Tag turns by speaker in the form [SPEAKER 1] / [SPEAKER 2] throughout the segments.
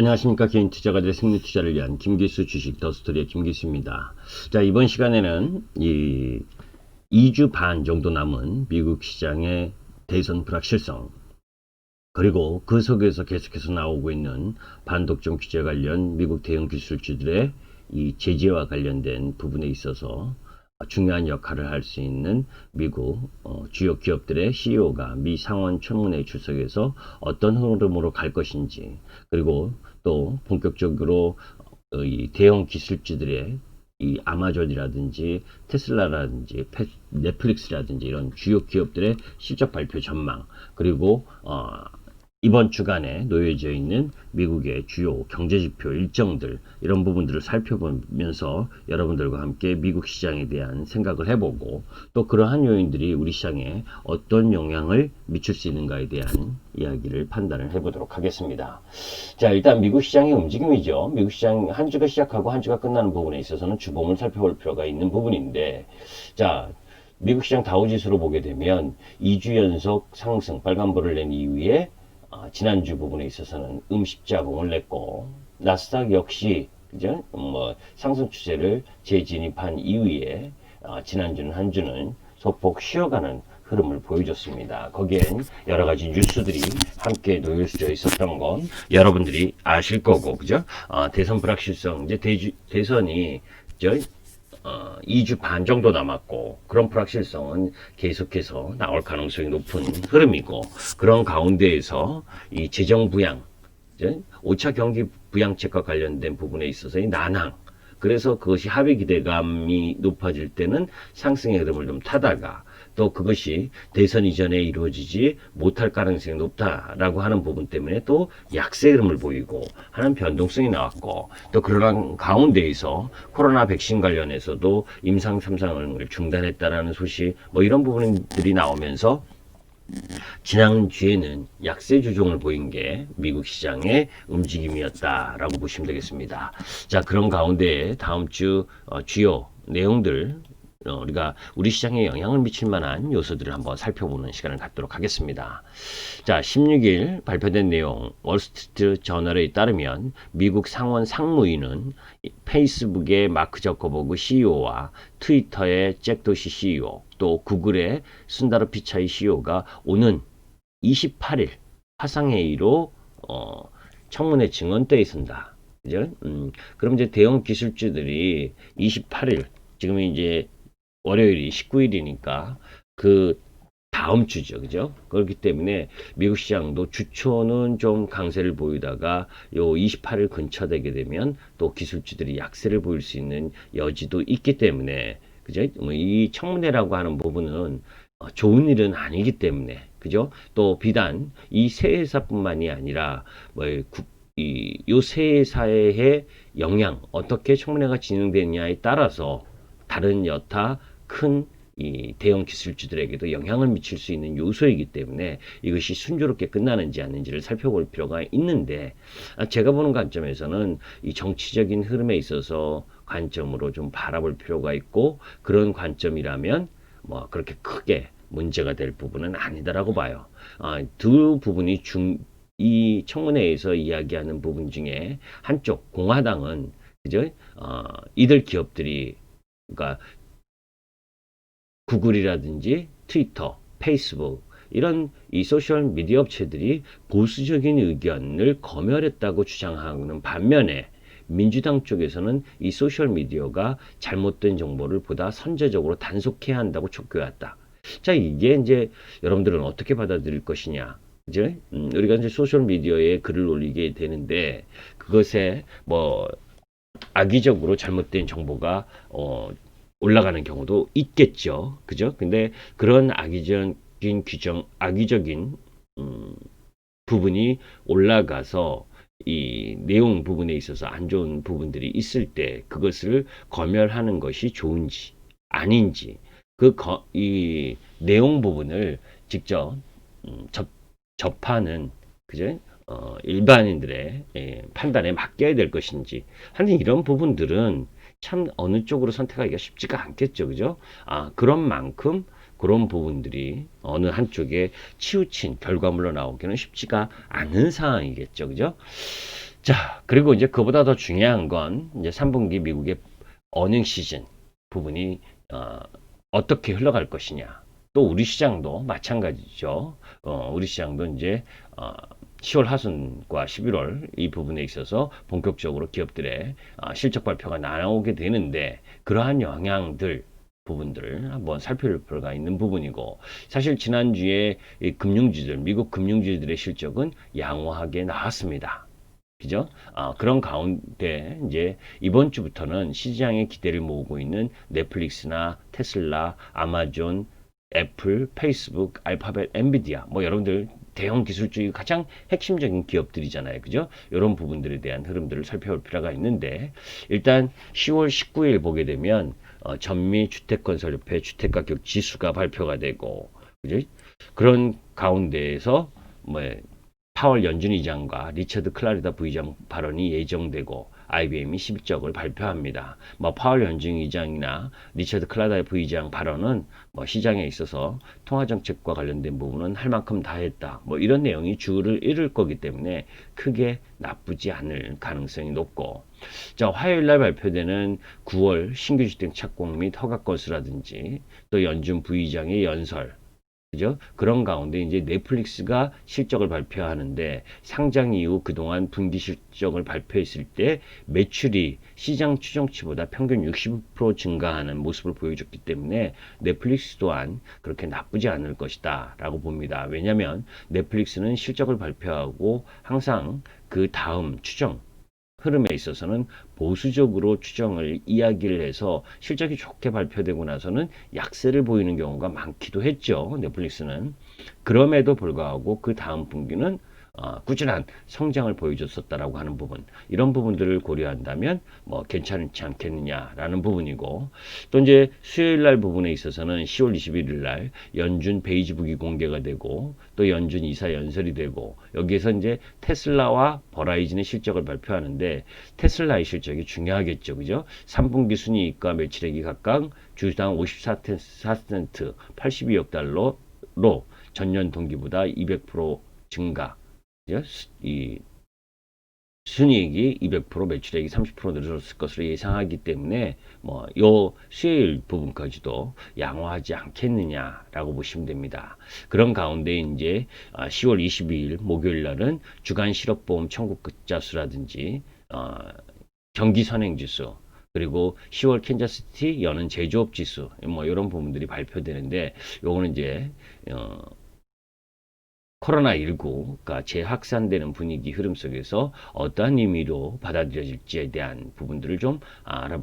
[SPEAKER 1] 안녕하십니까 개인 투자가들의 승리 투자를 위한 김기수 주식 더스토리의 김기수입니다. 자 이번 시간에는 이 2주 반 정도 남은 미국 시장의 대선 불확실성 그리고 그 속에서 계속해서 나오고 있는 반독점 규제 관련 미국 대형 기술주들의 이 제재와 관련된 부분에 있어서 중요한 역할을 할 수 있는 미국 어, 주요 기업들의 CEO가 미 상원 청문회 출석에서 어떤 흐름으로 갈 것인지 그리고 또 본격적으로 어, 이 대형 기술주들의 이 아마존이라든지 테슬라라든지 페- 넷플릭스라든지 이런 주요 기업들의 실적 발표 전망 그리고 어, 이번 주간에 놓여져 있는 미국의 주요 경제지표 일정들 이런 부분들을 살펴보면서 여러분들과 함께 미국 시장에 대한 생각을 해보고 또 그러한 요인들이 우리 시장에 어떤 영향을 미칠 수 있는가에 대한 이야기를 판단을 해보도록 하겠습니다. 자 일단 미국 시장의 움직임이죠. 미국 시장 한 주가 시작하고 한 주가 끝나는 부분에 있어서는 주봉을 살펴볼 필요가 있는 부분인데 자 미국 시장 다우지수로 보게 되면 2주 연속 상승 빨간불을 낸 이후에 아, 지난주 부분에 있어서는 음식자봉을 냈고 나스닥 역시 그죠? 뭐 상승 추세를 재진입한 이후에 아, 지난주는 한 주는 소폭 쉬어가는 흐름을 보여줬습니다. 거기엔 여러 가지 뉴스들이 함께 놓여져 있었던 건 여러분들이 아실 거고, 그죠? 아, 대선 불확실성, 이제 대주, 대선이, 저, 어, 2주 반 정도 남았고 그런 불확실성은 계속해서 나올 가능성이 높은 흐름이고 그런 가운데에서 이 재정 부양, 5차 경기 부양책과 관련된 부분에 있어서의 난항 그래서 그것이 합의 기대감이 높아질 때는 상승의 흐름을 좀 타다가 또 그것이 대선 이전에 이루어지지 못할 가능성이 높다라고 하는 부분 때문에 또 약세 흐름을 보이고 하는 변동성이 나왔고 또 그러한 가운데에서 코로나 백신 관련해서도 임상 3상을 중단했다라는 소식 뭐 이런 부분들이 나오면서 지난주에는 약세 주종을 보인 게 미국 시장의 움직임이었다라고 보시면 되겠습니다. 자, 그런 가운데 다음 주 어, 주요 내용들 어, 우리가 우리 시장에 영향을 미칠 만한 요소들을 한번 살펴보는 시간을 갖도록 하겠습니다. 자, 16일 발표된 내용 월스트리트 저널에 따르면 미국 상원 상무위는 이 페이스북의 마크 저커버그 CEO와 트위터의 잭 도시 CEO 또 구글의 순다르 피차이 CEO가 오는 28일 화상회의로 어, 청문회 증언대에 선다. 그죠? 음, 그럼 이제 대형 기술주들이 28일 지금 이제 월요일이 19일이니까 그 다음 주죠. 그죠? 그렇기 때문에 미국 시장도 주초는 좀 강세를 보이다가 요 28일 근처 되게 되면 또 기술주들이 약세를 보일 수 있는 여지도 있기 때문에 그죠? 뭐 이 청문회라고 하는 부분은 어, 좋은 일은 아니기 때문에 그죠? 또 비단 이 세 회사뿐만이 아니라 뭐 이요세 회사의 영향 어떻게 청문회가 진행되느냐에 따라서 다른 여타 큰 이 대형 기술주들에게도 영향을 미칠 수 있는 요소이기 때문에 이것이 순조롭게 끝나는지 아닌지를 살펴볼 필요가 있는데 아, 제가 보는 관점에서는 이 정치적인 흐름에 있어서 관점으로 좀 바라볼 필요가 있고 그런 관점이라면 뭐 그렇게 크게 문제가 될 부분은 아니다라고 봐요. 아, 두 부분이 중, 이 청문회에서 이야기하는 부분 중에 한쪽 공화당은 그죠? 어, 이들 기업들이 그러니까 구글이라든지 트위터, 페이스북 이런 이 소셜 미디어 업체들이 보수적인 의견을 검열했다고 주장하는 반면에 민주당 쪽에서는 이 소셜 미디어가 잘못된 정보를 보다 선제적으로 단속해야 한다고 촉구해왔다. 자, 이게 이제 여러분들은 어떻게 받아들일 것이냐. 이제 음, 우리가 이제 소셜 미디어에 글을 올리게 되는데 그것에 뭐 악의적으로 잘못된 정보가 어, 올라가는 경우도 있겠죠. 그죠? 근데 그런 악의적인 규정, 악의적인 음, 부분이 올라가서 이 내용 부분에 있어서 안 좋은 부분들이 있을 때 그것을 검열하는 것이 좋은지 아닌지 그 이 내용 부분을 직접 음, 접, 접하는 그죠? 어, 일반인들의 예, 판단에 맡겨야 될 것인지 하는 이런 부분들은 참 어느 쪽으로 선택하기가 쉽지가 않겠죠. 그죠? 아, 그런 만큼 그런 부분들이 어느 한쪽에 치우친 결과물로 나오기는 쉽지가 않은 상황이겠죠. 그죠? 자, 그리고 이제 그보다 더 중요한 건 이제 3분기 미국의 어닝 시즌 부분이 어, 어떻게 흘러갈 것이냐. 또 우리 시장도 마찬가지죠. 어, 우리 시장도 이제 어, 10월 하순과 11월 이 부분에 있어서 본격적으로 기업들의 아, 실적 발표가 나오게 되는데 그러한 영향들 부분들을 한번 살펴볼 필요가 있는 부분이고 사실 지난주에 이 금융주들 미국 금융주들의 실적은 양호하게 나왔습니다. 그죠? 아, 그런 가운데 이제 이번 주부터는 시장의 기대를 모으고 있는 넷플릭스나 테슬라, 아마존, 애플, 페이스북, 알파벳, 엔비디아 뭐 여러분들 대형 기술주의 가장 핵심적인 기업들이잖아요. 그죠? 이런 부분들에 대한 흐름들을 살펴볼 필요가 있는데 일단 10월 19일 보게 되면 어, 전미 주택건설협회 주택가격 지수가 발표가 되고 그죠? 그런 가운데에서 뭐 파월 연준 의장과 리처드 클라리다 부의장 발언이 예정되고 IBM이 실적을 발표합니다. 뭐 파월 연준 의장이나 리처드 클라리다 부의장 발언은 뭐 시장에 있어서 통화 정책과 관련된 부분은 할 만큼 다 했다. 뭐 이런 내용이 주를 이룰 거기 때문에 크게 나쁘지 않을 가능성이 높고 자, 화요일 날 발표되는 9월 신규 주택 착공 및 허가 건수라든지 또 연준 부의장의 연설 그죠? 그런 가운데 이제 넷플릭스가 실적을 발표하는데 상장 이후 그동안 분기 실적을 발표했을 때 매출이 시장 추정치보다 평균 60% 증가하는 모습을 보여줬기 때문에 넷플릭스 또한 그렇게 나쁘지 않을 것이다 라고 봅니다. 왜냐하면 넷플릭스는 실적을 발표하고 항상 그 다음 추정 흐름에 있어서는 보수적으로 추정을 이야기를 해서 실적이 좋게 발표되고 나서는 약세를 보이는 경우가 많기도 했죠. 넷플릭스는. 그럼에도 불구하고 그 다음 분기는 어, 꾸준한 성장을 보여줬었다라고 하는 부분. 이런 부분들을 고려한다면 뭐 괜찮지 않겠느냐라는 부분이고 또 이제 수요일 날 부분에 있어서는 10월 21일 날 연준 베이지북이 공개가 되고 또 연준 이사 연설이 되고 여기에서 이제 테슬라와 버라이즌의 실적을 발표하는데 테슬라의 실적이 중요하겠죠. 그죠? 3분기 순이익과 매출액이 각각 주당 54센트 82억 달러로 전년 동기보다 200% 증가? 이 순이익이 200% 매출액이 30% 늘어났을 것으로 예상하기 때문에 뭐 요 수요일 부분까지도 양호하지 않겠느냐라고 보시면 됩니다. 그런 가운데 이제 10월 22일 목요일 날은 주간 실업보험 청구자 수라든지 어, 경기 선행 지수 그리고 10월 캔자스티 여는 제조업 지수 뭐 이런 부분들이 발표되는데 요거는 이제 어, 코로나19가 재확산되는 분위기 흐름 속에서 어떠한 의미로 받아들여질지에 대한 부분들을 좀 알아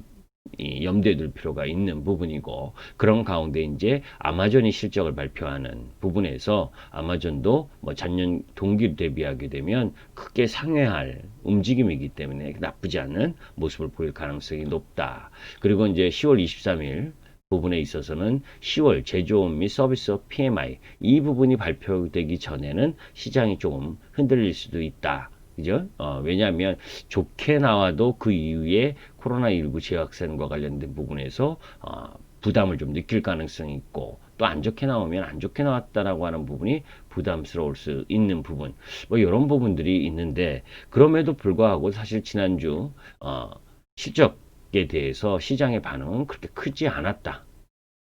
[SPEAKER 1] 이 염두에 둘 필요가 있는 부분이고 그런 가운데 이제 아마존이 실적을 발표하는 부분에서 아마존도 뭐 작년 동기를 대비하게 되면 크게 상회할 움직임이기 때문에 나쁘지 않은 모습을 보일 가능성이 높다. 그리고 이제 10월 23일 부분에 있어서는 10월 제조업 및 서비스업 PMI 이 부분이 발표되기 전에는 시장이 조금 흔들릴 수도 있다. 그죠? 어, 왜냐하면 좋게 나와도 그 이후에 코로나19 재확산과 관련된 부분에서 어, 부담을 좀 느낄 가능성이 있고 또 안 좋게 나오면 안 좋게 나왔다라고 하는 부분이 부담스러울 수 있는 부분 뭐 이런 부분들이 있는데 그럼에도 불구하고 사실 지난주 어, 실적 에 대해서 시장의 반응은 그렇게 크지 않았다.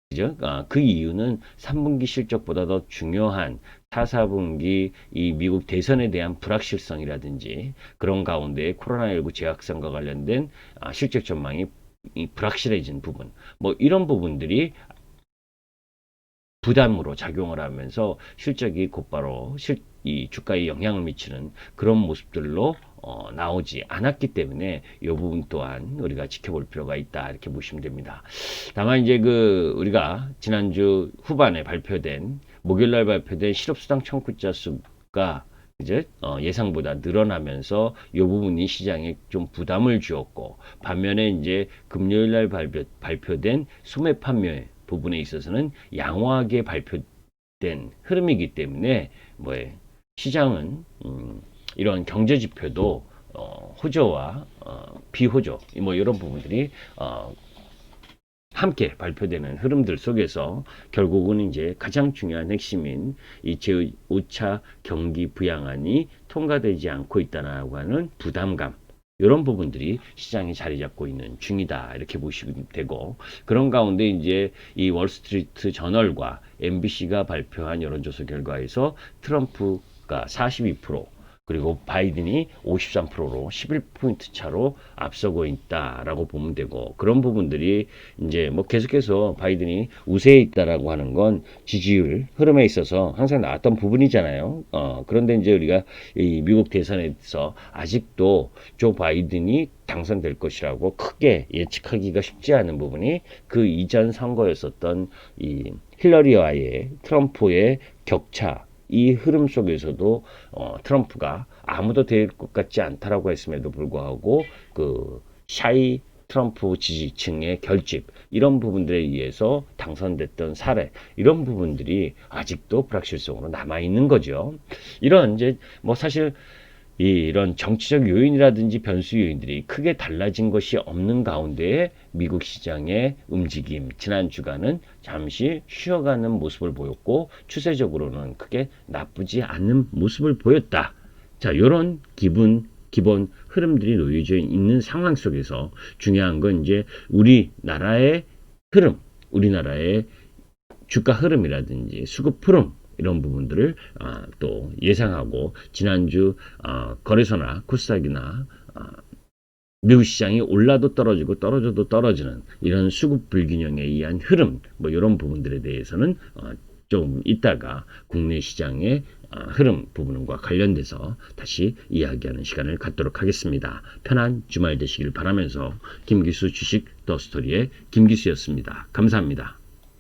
[SPEAKER 1] 그죠? 아, 그 이유는 3분기 실적보다 더 중요한 4, 4분기 이 미국 대선에 대한 불확실성이라든지 그런 가운데 코로나19 재확산과 관련된 아, 실적 전망이 이 불확실해진 부분 뭐 이런 부분들이 부담으로 작용을 하면서 실적이 곧바로 실, 이 주가에 영향을 미치는 그런 모습들로 어, 나오지 않았기 때문에 이 부분 또한 우리가 지켜볼 필요가 있다 이렇게 보시면 됩니다. 다만 이제 그 우리가 지난주 후반에 발표된 목요일날 발표된 실업수당 청구자 수가 이제 어, 예상보다 늘어나면서 이 부분이 시장에 좀 부담을 주었고 반면에 이제 금요일날 발표, 발표된 수매 판매 부분에 있어서는 양호하게 발표된 흐름이기 때문에 뭐 시장은 음, 이런 경제 지표도 어, 호조와 어, 비호조 뭐 이런 부분들이 어, 함께 발표되는 흐름들 속에서 결국은 이제 가장 중요한 핵심인 이 제5차 경기 부양안이 통과되지 않고 있다라고 하는 부담감 이런 부분들이 시장에 자리 잡고 있는 중이다 이렇게 보시면 되고 그런 가운데 이제 이 월스트리트 저널과 MBC가 발표한 여론조사 결과에서 트럼프 가 42% 그리고 바이든이 53%로 11포인트 차로 앞서고 있다라고 보면 되고 그런 부분들이 이제 뭐 계속해서 바이든이 우세에 있다라고 하는 건 지지율 흐름에 있어서 항상 나왔던 부분이잖아요. 어, 그런데 이제 우리가 이 미국 대선에서 아직도 조 바이든이 당선될 것이라고 크게 예측하기가 쉽지 않은 부분이 그 이전 선거였었던 이 힐러리와의 트럼프의 격차 이 흐름 속에서도 어, 트럼프가 아무도 될 것 같지 않다라고 했음에도 불구하고 그 샤이 트럼프 지지층의 결집 이런 부분들에 의해서 당선됐던 사례 이런 부분들이 아직도 불확실성으로 남아 있는 거죠. 이런 이제 뭐 사실 이 이런 정치적 요인이라든지 변수 요인들이 크게 달라진 것이 없는 가운데 미국 시장의 움직임 지난 주간은 잠시 쉬어가는 모습을 보였고 추세적으로는 크게 나쁘지 않는 모습을 보였다. 자, 이런 기분 기본 흐름들이 놓여져 있는 상황 속에서 중요한 건 이제 우리나라의 흐름, 우리나라의 주가 흐름이라든지 수급 흐름 이런 부분들을 아, 또 예상하고 지난주 아, 거래소나 코스닥이나 아, 미국 시장이 올라도 떨어지고 떨어져도 떨어지는 이런 수급 불균형에 의한 흐름 뭐 이런 부분들에 대해서는 어, 좀 이따가 국내 시장의 아, 흐름 부분과 관련돼서 다시 이야기하는 시간을 갖도록 하겠습니다. 편한 주말 되시길 바라면서 김기수 주식 더 스토리의 김기수였습니다. 감사합니다.